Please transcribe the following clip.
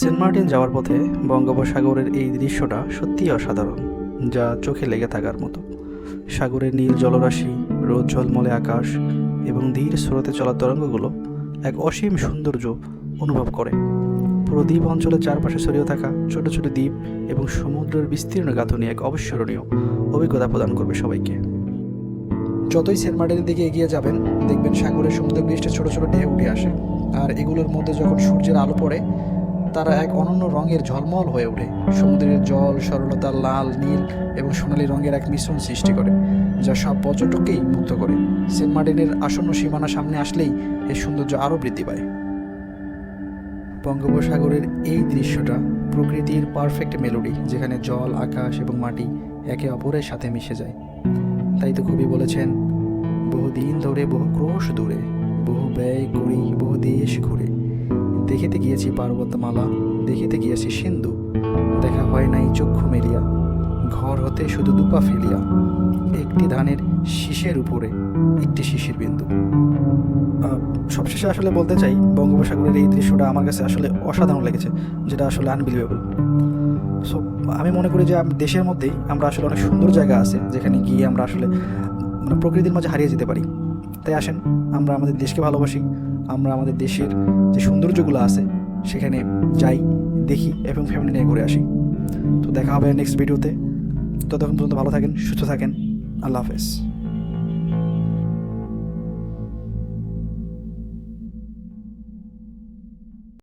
Saint Martin যাওয়ার পথে বঙ্গোপসাগরের এই দৃশ্যটা সত্যিই অসাধারণ, যা চোখে লেগে থাকার মতো। সাগরের নীল জলরাশি, রোদ ঝলমলে আকাশ এবং ধীর স্রোতে চলা তরঙ্গগুলো এক অসীম সৌন্দর্য অনুভব করে। পুরো দ্বীপ অঞ্চলের চারপাশে ছড়িয়ে থাকা ছোট ছোট দ্বীপ এবং সমুদ্রের বিস্তীর্ণ গাঁথনি এক অবিস্মরণীয় অভিজ্ঞতা প্রদান করবে সবাইকে। যতই সেন্ট মার্টিনের দিকে এগিয়ে যাবেন, দেখবেন সাগরের সমুদ্র পৃষ্ঠে ছোট ছোট ঢেউ উঠে আসে। আর এগুলোর মধ্যে যখন সূর্যের আলো পড়ে তারা এক অনন্য রঙের ঝলমল হয়ে ওঠে। সমুদ্রের জল, সরলতা, লাল, নীল এবং সোনালী রঙের এক মিশ্রণ সৃষ্টি করে, যা সব পর্যটককেই মুগ্ধ করে। সেন্ট মার্টিনের আসন্ন সীমানা সামনে আসলেই এর সৌন্দর্য আরও বৃদ্ধি পায়। বঙ্গোপসাগরের এই দৃশ্যটা প্রকৃতির পারফেক্ট মেলোডি যেখানে জল, আকাশ এবং মাটি একে অপরের সাথে মিশে যায়। তাই তো কবি বলেছেন, বহুদিন ধরে বহু ক্রোশ দূরে, বহু ব্যয় করি বহু দেশ ঘুরে। দেখিতে গিয়েছি পার্বতমালা, দেখিতে গিয়েছি সিন্ধু। দেখা হয় নাই চক্ষু মেলিয়া, ঘর হতে শুধু দুপা ফেলিয়া, একটি ধানের শীষের উপরে, একটি শিশির বিন্দু। সবশেষে আসলে বলতে চাই, বঙ্গোপসাগরের এই দৃশ্যটা আমার কাছে আসলে অসাধারণ লেগেছে, যেটা আসলে আনবিলিভেবল সো আমি মনে করি যে দেশের মধ্যেই আমরা আসলে অনেক সুন্দর জায়গা আছে, যেখানে গিয়ে আমরা আসলে মানে প্রকৃতির মাঝে হারিয়ে যেতে পারি। তাই আসেন, আমরা আমাদের দেশকে ভালোবাসি আমরা আমাদের দেশের যে সৌন্দর্যগুলো আছে, সেখানে যাই, দেখি এবং ফ্যামিলি নিয়ে ঘুরে আসি। তো দেখা হবে নেক্সট ভিডিওতে ততক্ষণ পর্যন্ত ভালো থাকেন, সুস্থ থাকেন। আল্লাহ হাফেজ।